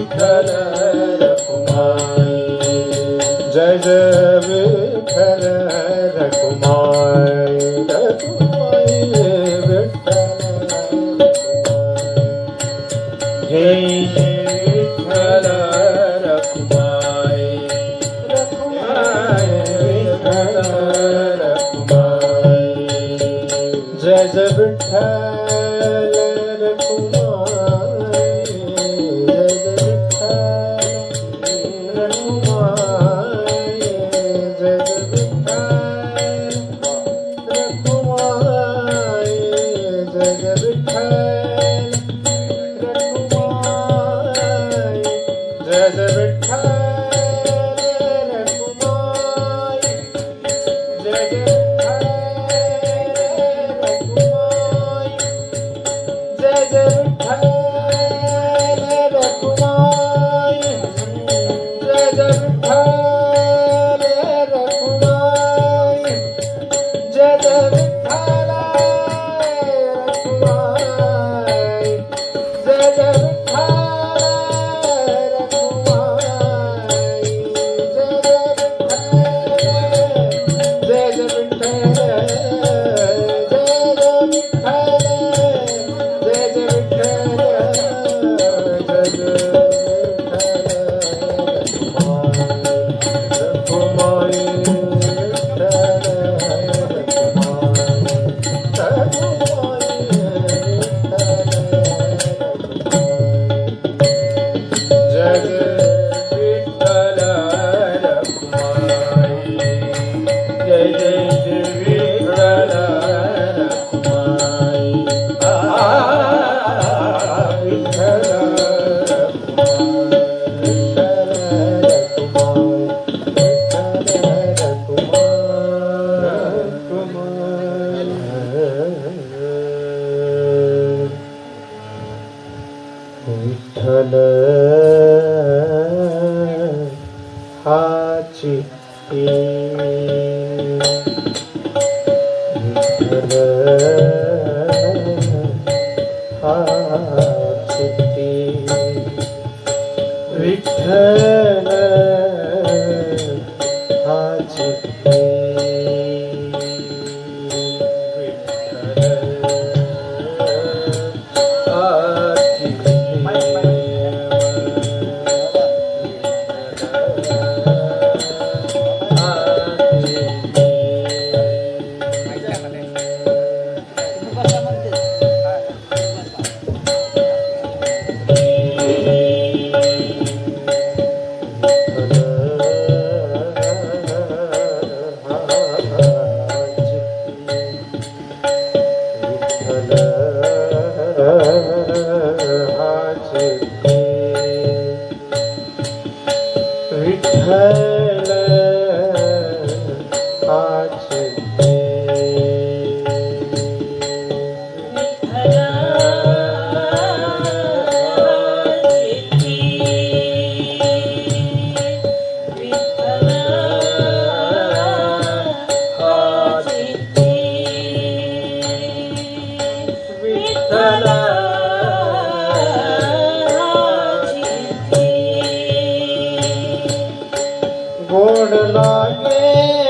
ಶಂಕರ ಕುಮಾರ 我。विठ्ठल हाची है ગોળ લાગે.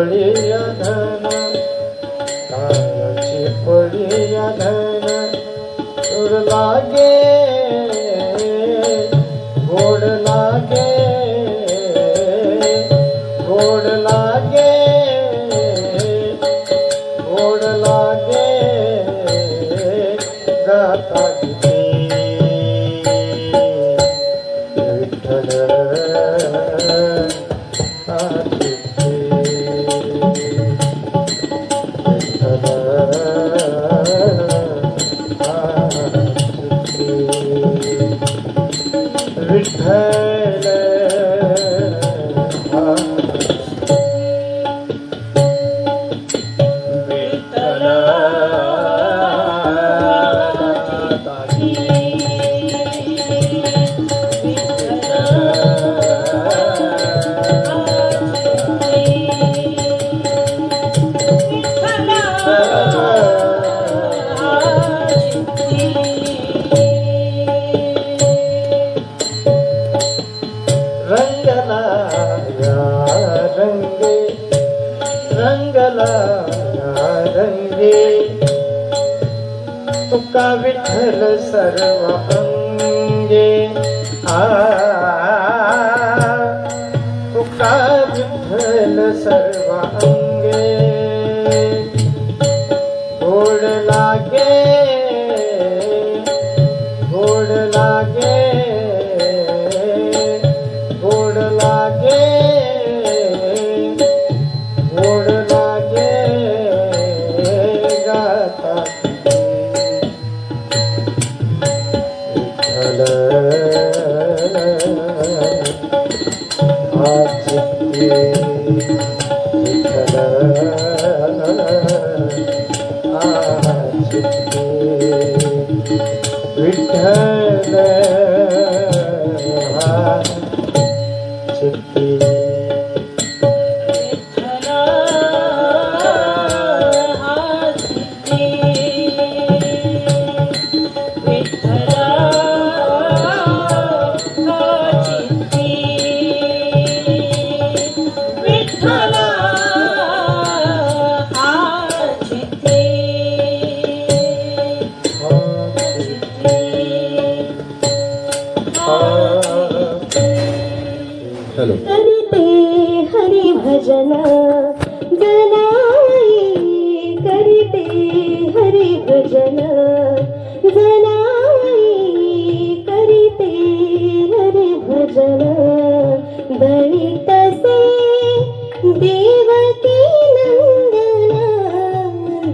ಒಳಿಯದ तुका विठल सर्व अंगे आ तुका विठल सर्व अंगे la la देवकी नंदना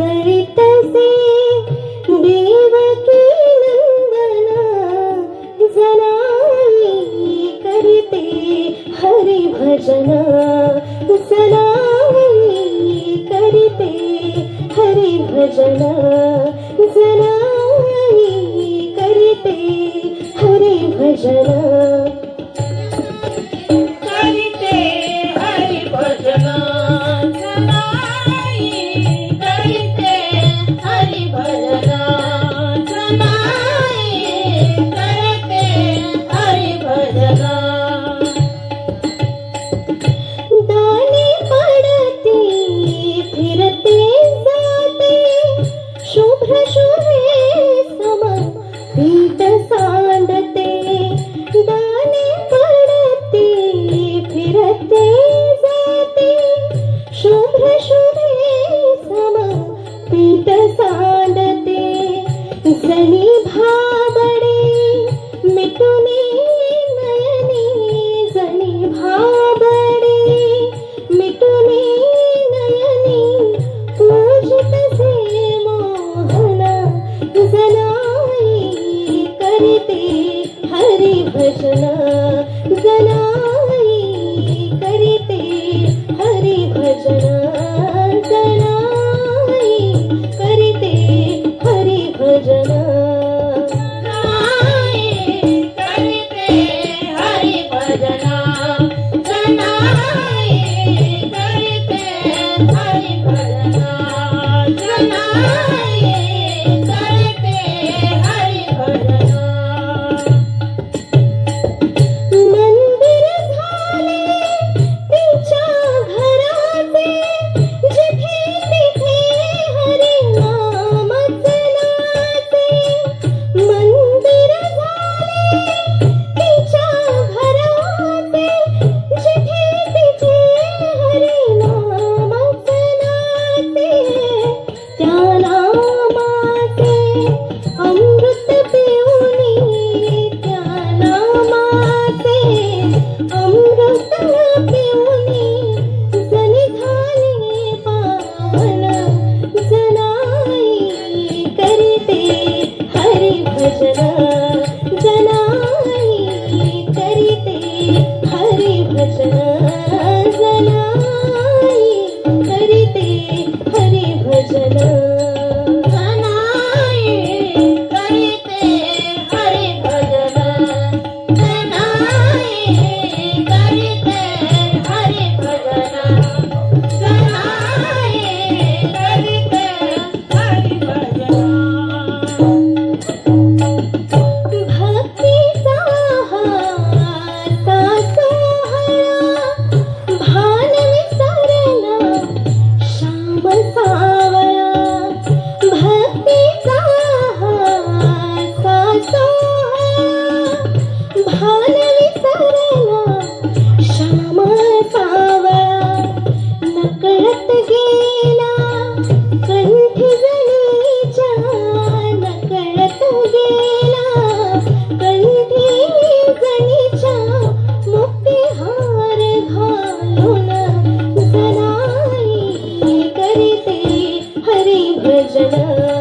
दळितसे देवकी नंदना जनाई करते हरे भजना सनाई करते हरि भजना सनाई करते हरि भजना 哥哥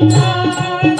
Thank you.